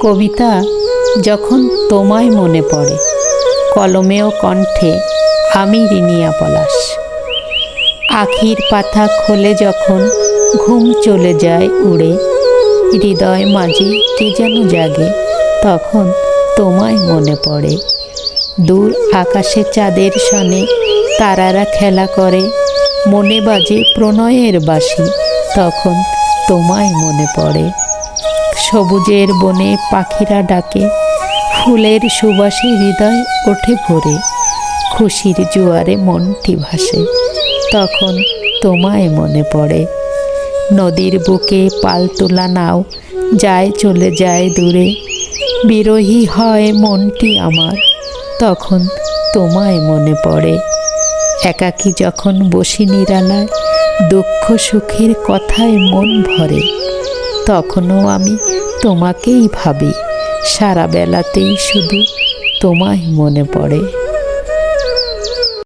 কবিতা যখন তোমায় মনে পড়ে কলমে কণ্ঠে আমি রিনিয়া পলাশ। আখির পাতা খোলে যখন ঘুম চলে যায় উড়ে, হৃদয় মাঝে কে যেন জাগে তখন তোমায় মনে পড়ে। দূর আকাশে চাঁদের সনে তারারা খেলা করে, মনে বাজে প্রণয়ের বাসি তখন তোমায় মনে পড়ে। সবুজের বনে পাখিরা ডাকে। ফুলের সুবাসে হৃদয় ওঠে ভরে। খুশির জোয়ারে মনটি ভাসে। তখন তোমায় মনে পড়ে। নদীর বুকে পাল তোলা নাও, যায় চলে যায় দূরে। বিরোহী হয় মনটি আমার। তখন তোমায় মনে পড়ে। একাকী যখন বসি নিরালায় দুঃখ সুখের কথায় মন ভরে। তখনও আমি তোমাকেই ভাবি। সারা বেলাতেই শুধু তোমায় মনে পড়ে।